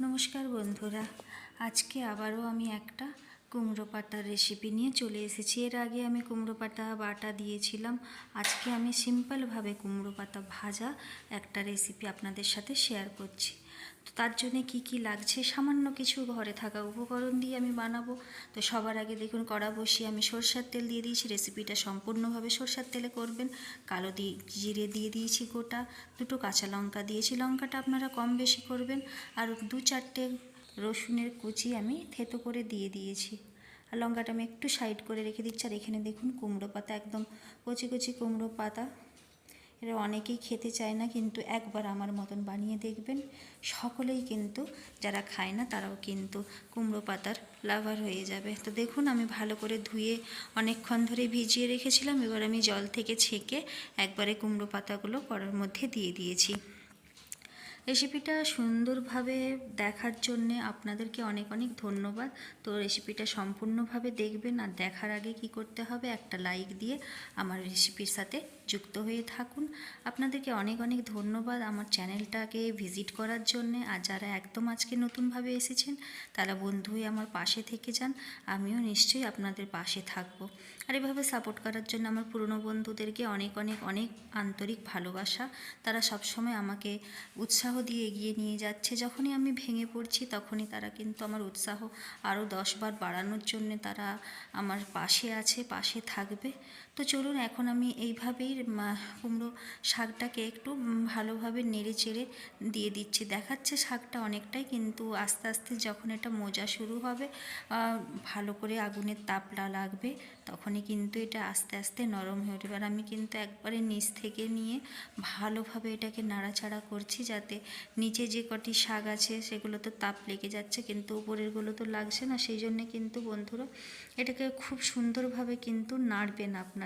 নমস্কার বন্ধুরা, আজকে আবারও আমি একটা কুমড়ো পাতার রেসিপি নিয়ে চলে এসেছি। এর আগে আমি কুমড়ো পাতা বাটা দিয়েছিলাম। আজকে আমি সিম্পলভাবে কুমড়ো পাতা ভাজা একটা রেসিপি আপনাদের সাথে শেয়ার করছি। তার জন্যে কি কি লাগছে? সামান্য কিছু ঘরে থাকা উপকরণ দিয়ে আমি বানাবো। তো সবার আগে দেখুন, কড়া বসিয়ে আমি সরষের তেল দিয়ে দিয়েছি। রেসিপিটা সম্পূর্ণভাবে সরষের তেলে করবেন। কালো দিয়ে জিরে দিয়ে দিয়েছি গোটা। দুটো কাঁচা লঙ্কা দিয়েছি। লঙ্কাটা আপনারা কম বেশি করবেন। আর দু চারটে রসুনের কুচি আমি থেতো করে দিয়ে দিয়েছি। আর লঙ্কাটা আমি একটু সাইড করে রেখে দিচ্ছি। আর এখানে দেখুন, কুমড়ো পাতা একদম কচি কচি কুমড়ো পাতা। এটা অনেকেই খেতে চায় না, কিন্তু একবার আমার মতন বানিয়ে দেখবেন। সকলেই কিন্তু যারা খায় না, তারাও কিন্তু কুমড়ো পাতার লাভার হয়ে যাবে। তো দেখুন, আমি ভালো করে ধুয়ে অনেকক্ষণ ধরে ভিজিয়ে রেখেছিলাম। এবার আমি জল থেকে ছেঁকে একবারে কুমড়ো পাতাগুলো কড়ার মধ্যে দিয়ে দিয়েছি। রেসিপিটা সুন্দরভাবে দেখার জন্যে আপনাদেরকে অনেক অনেক ধন্যবাদ। তো রেসিপিটা সম্পূর্ণভাবে দেখবেন আর দেখার আগে কি করতে হবে একটা লাইক দিয়ে আমার রেসিপির সাথে যুক্ত হয়ে থাকুন। আপনাদেরকে অনেক অনেক ধন্যবাদ আমার চ্যানেলটাকে ভিজিট করার জন্যে। আর যারা একদম আজকে নতুনভাবে এসেছেন, তারা বন্ধু হয়ে আমার পাশে থেকে যান। আমিও নিশ্চয়ই আপনাদের পাশে থাকব। আর এভাবে সাপোর্ট করার জন্য আমার পুরনো বন্ধুদেরকে অনেক অনেক অনেক আন্তরিক ভালোবাসা। তারা সবসময় আমাকে উৎসাহ দিয়ে এগিয়ে নিয়ে যাচ্ছে। যখনই আমি ভেঙে পড়ছি তখনই তারা কিন্তু আমার উৎসাহ আরও দশবার বাড়ানোর জন্য তারা আমার পাশে আছে, পাশে থাকবে। তো চলুন এখন আমি এইভাবেই কুমড়ো শাকটাকে একটু ভালোভাবে নেড়ে চেড়ে দিয়ে দিচ্ছি। দেখাচ্ছে শাকটা অনেকটাই কিন্তু আস্তে আস্তে যখন এটা মোজা শুরু হবে ভালো করে আগুনের তাপটা লাগবে, তখনই কিন্তু এটা আস্তে আস্তে নরম হয়ে উঠবে। আর আমি কিন্তু একবারে নিচ থেকে নিয়ে ভালোভাবে এটাকে নাড়াচাড়া করছি যাতে নিচে যে কটি শাক আছে সেগুলো তো তাপ লেগে যাচ্ছে, কিন্তু উপরেরগুলো তো লাগছে না, সেই জন্যে কিন্তু বন্ধুরা এটাকে খুব সুন্দরভাবে কিন্তু নাড়বেন আপনারা।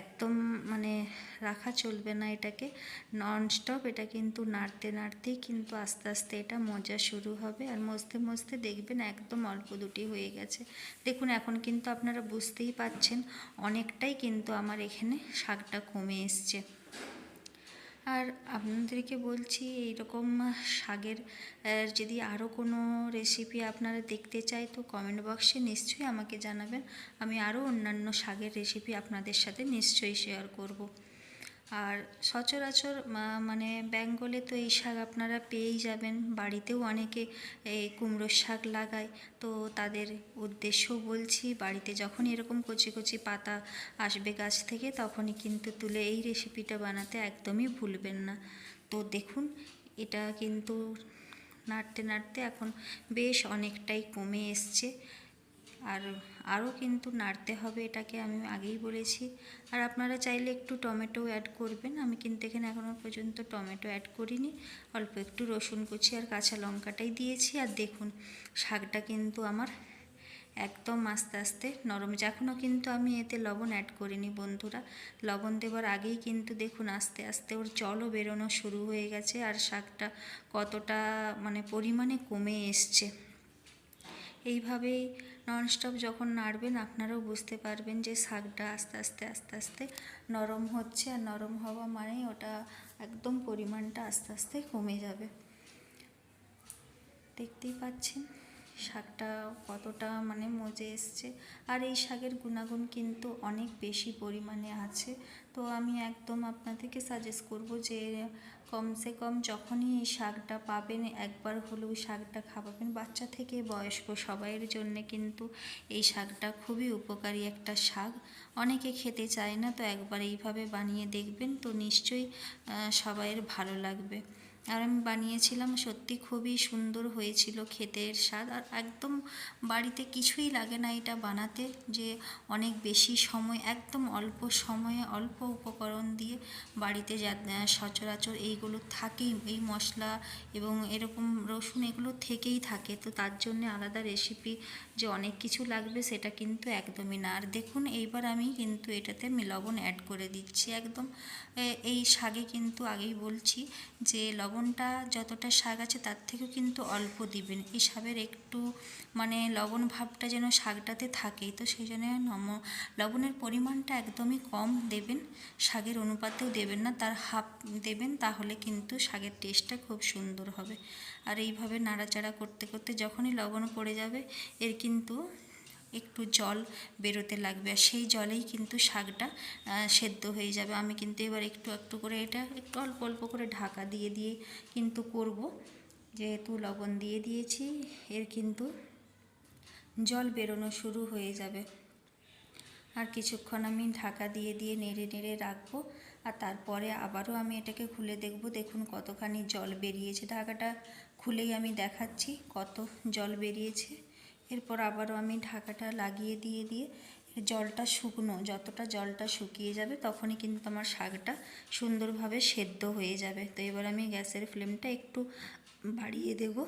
একদম মানে রাখা চলবে না এটাকে। ননস্টপ এটা কিন্তু নাড়তে নাড়তেই কিন্তু আস্তে আস্তে এটা মজা শুরু হবে। আর মজতে মজতে দেখবেন একদম অল্প দুটি হয়ে গেছে। দেখুন, এখন কিন্তু আপনারা বুঝতেই পাচ্ছেন অনেকটাই কিন্তু আমার এখানে শাকটা কমে এসছে। আর আপনাদেরকে বলছি এই রকম শাকের যদি আরও কোনো রেসিপি আপনারা দেখতে চাই, তো কমেন্ট বক্সে নিশ্চয়ই আমাকে জানাবেন। আমি আরও অন্যান্য শাকের রেসিপি আপনাদের সাথে নিশ্চয়ই শেয়ার করব। আর সচরাচর মানে বেঙ্গলে তো এই শাক আপনারা পেয়েই যাবেন। বাড়িতেও অনেকে এই কুমড়োর শাক লাগায়। তো তাদের উদ্দেশ্য বলছি, বাড়িতে যখন এরকম কচি কচি পাতা আসবে গাছ থেকে, তখনই কিন্তু তুলে এই রেসিপিটা বানাতে একদমই ভুলবেন না। তো দেখুন, এটা কিন্তু নাড়তে নাড়তে এখন বেশ অনেকটাই কমে এসছে। আর আরও কিন্তু নাড়তে হবে, এটাকে আমি আগেই বলেছি। আর আপনারা চাইলে একটু টমেটো অ্যাড করবেন, আমি কিন্তু এখানে এখনও পর্যন্ত টমেটো অ্যাড করিনি, অল্প একটু রসুন কুচি আর কাঁচা লঙ্কাটাই দিয়েছি। আর দেখুন, শাকটা কিন্তু আমার একদম আস্তে আস্তে নরম। এখনও কিন্তু আমি এতে লবণ অ্যাড করিনি বন্ধুরা। লবণ দেওয়ার আগেই কিন্তু দেখুন, আস্তে আস্তে ওর জলও বেরোনো শুরু হয়ে গেছে আর শাকটা কতটা মানে পরিমাণে কমে এসছে। এইভাবেই ননস্টপ যখন নাড়বেন, আপনারাও বুঝতে পারবেন যে শাকটা আস্তে আস্তে আস্তে আস্তে নরম হচ্ছে। আর নরম হওয়া মানেই ওটা একদম পরিমাণটা আস্তে আস্তে কমে যাবে। দেখতেই পাচ্ছেন শাকটা কতটা মানে মজে এসছে। আর এই শাকের গুণাগুণ কিন্তু অনেক বেশি পরিমাণে আছে। তো আমি একদম আপনাদেরকে সাজেস্ট করব যে কমসে কম যখনই এই শাকটা পাবেন, একবার হলেও শাকটা খাওয়াবেন। বাচ্চা থেকে বয়স্ক সবাইয়ের জন্য কিন্তু এই শাকটা খুবই উপকারী একটা শাক। অনেকে খেতে চায় না, তো একবার এইভাবে বানিয়ে দেখবেন, তো নিশ্চয়ই সবাইয়ের ভালো লাগবে। আর আমি বানিয়েছিলাম, সত্যি খুবই সুন্দর হয়েছিল খেতের স্বাদ। আর একদম বাড়িতে কিছুই লাগে না এটা বানাতে, যে অনেক বেশি সময়, একদম অল্প সময়ে, অল্প উপকরণ দিয়ে বাড়িতে যা সচরাচর এইগুলো থাকেই। এই মশলা এবং এরকম রসুন এগুলো থেকেই থাকে। তো তার জন্য আলাদা রেসিপি যে অনেক কিছু লাগবে সেটা কিন্তু একদমই না। আর দেখুন, এইবার আমি কিন্তু এটাতে লবণ অ্যাড করে দিচ্ছি। একদম এই শাকে কিন্তু আগেই বলছি যে লবণ লবণটা যতটা শাক আছে তার থেকেও কিন্তু অল্প দিবেন। এই শাকের একটু মানে লবণ ভাবটা যেন শাকটাতে থাকে তো সেই জন্য নম, লবণের পরিমাণটা একদমই কম দেবেন, শাকের অনুপাতেও দেবেন না, তার হাফ দেবেন, তাহলে কিন্তু শাকের টেস্টটা খুব সুন্দর হবে। আর এইভাবে নাড়াচাড়া করতে করতে যখনই লবণ পড়ে যাবে, এর কিন্তু একটু জল বেরোতে লাগবে। আর সেই জলেই কিন্তু শাকটা সেদ্ধ হয়ে যাবে। আমি কিন্তু এবার একটু একটু করে এটা একটু অল্প অল্প করে ঢাকা দিয়ে দিয়ে কিন্তু করব। যেহেতু লবণ দিয়ে দিয়েছি, এর কিন্তু জল বেরোনো শুরু হয়ে যাবে। আর কিছুক্ষণ আমি ঢাকা দিয়ে দিয়ে নেড়ে নেড়ে রাখব। আর তারপরে আবারও আমি এটাকে খুলে দেখব। দেখুন কতখানি জল বেরিয়েছে। ঢাকাটা খুলেই আমি দেখাচ্ছি কত জল বেরিয়েছে। এরপর আবারও আমি ঢাকাটা লাগিয়ে দিয়ে দিয়ে জলটা শুকনো, যতটা জলটা শুকিয়ে যাবে তখনই কিন্তু আমার শাকটা সুন্দরভাবে সেদ্ধ হয়ে যাবে। তো এবার আমি গ্যাসের ফ্লেমটা একটু বাড়িয়ে দেবো।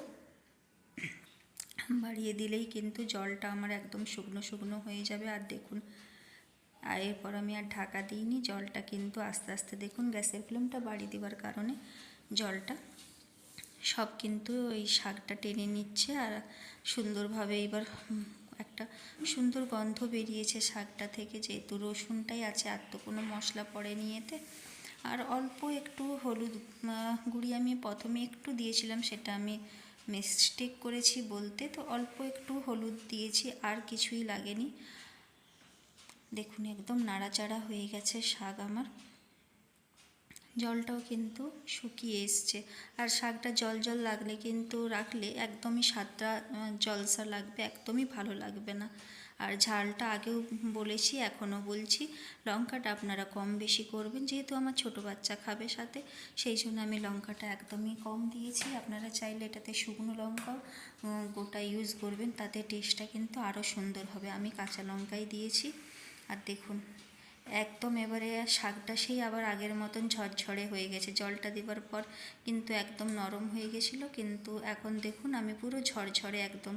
বাড়িয়ে দিলেই কিন্তু জলটা আমার একদম শুকনো শুকনো হয়ে যাবে। আর দেখুন, আর এরপর আমি আর ঢাকা দিইনি। জলটা কিন্তু আস্তে আস্তে দেখুন গ্যাসের ফ্লেমটা বাড়িয়ে দেওয়ার কারণে জলটা সব কিন্তু ওই শাকটা টেনে নিচ্ছে আর সুন্দরভাবে এবার একটা সুন্দর গন্ধ বেরিয়েছে শাকটা থেকে, যেহেতু রসুনটাই আছে, আর তো কোনো মশলা পড়েনি এতে। আর অল্প একটু হলুদ গুঁড়ি আমি প্রথমে একটু দিয়েছিলাম, সেটা আমি মিস্টেক করেছি বলতে, তো অল্প একটু হলুদ দিয়েছি, আর কিছুই লাগেনি। দেখুন, একদম নাড়াচাড়া হয়ে গেছে শাক আমার। জলটাও কিন্তু শুকিয়ে এসছে। আর শাকটা জল জল লাগলে কিন্তু রাখলে একদমই স্বাদটা জলসা লাগবে, একদমই ভালো লাগবে না। আর ঝালটা আগেও বলেছি, এখনও বলছি, লঙ্কাটা আপনারা কম বেশি করবেন, যেহেতু আমার ছোট বাচ্চা খাবে সাথে, সেই জন্য আমি লঙ্কাটা একদমই কম দিয়েছি। আপনারা চাইলে এটাতে শুকনো লঙ্কাও গোটা ইউজ করবেন, তাতে টেস্টটা কিন্তু আরও সুন্দর হবে। আমি কাঁচা লঙ্কাই দিয়েছি। আর দেখুন একদম এবারে শাকটা সেই আবার আগের মতন ঝরঝরে হয়ে গেছে। জলটা দেওয়ার পর কিন্তু একদম নরম হয়ে গেছিল। কিন্তু এখন দেখুন, আমি পুরো ঝরঝরে একদম।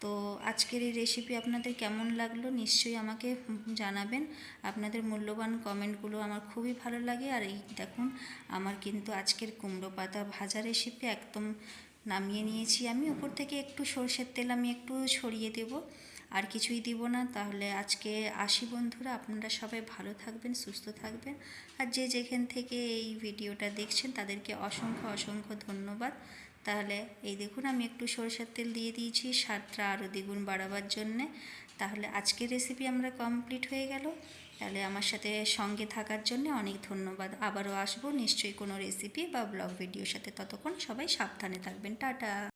তো আজকের এই রেসিপি আপনাদের কেমন লাগল নিশ্চয়ই আমাকে জানাবেন। আপনাদের মূল্যবান কমেন্টগুলো আমার খুবই ভালো লাগে। আর এই দেখুন, আমার কিন্তু আজকের কুমড়ো পাতা ভাজা রেসিপি একদম নামিয়ে নিয়েছি। আমি উপর থেকে একটু সর্ষের তেল আমি একটু ছড়িয়ে দেবো। আর কিছুই দিব না। তাহলে আজকে আসি বন্ধুরা। আপনারা সবাই ভালো থাকবেন, সুস্থ থাকবেন। আর যে যেখান থেকে এই ভিডিওটা দেখছেন, তাদেরকে অসংখ্য অসংখ্য ধন্যবাদ। তাহলে এই দেখুন, আমি একটু সরষের তেল দিয়ে দিয়েছি। স্বাদটা আরও দ্বিগুণ বাড়াবার জন্যে। তাহলে আজকের রেসিপি আমরা কমপ্লিট হয়ে গেল। তাহলে আমার সাথে সঙ্গে থাকার জন্য অনেক ধন্যবাদ। আবারও আসব নিশ্চয়ই কোনো রেসিপি বা ব্লগ ভিডিওর সাথে। ততক্ষণ সবাই সাবধানে থাকবেন। টাটা।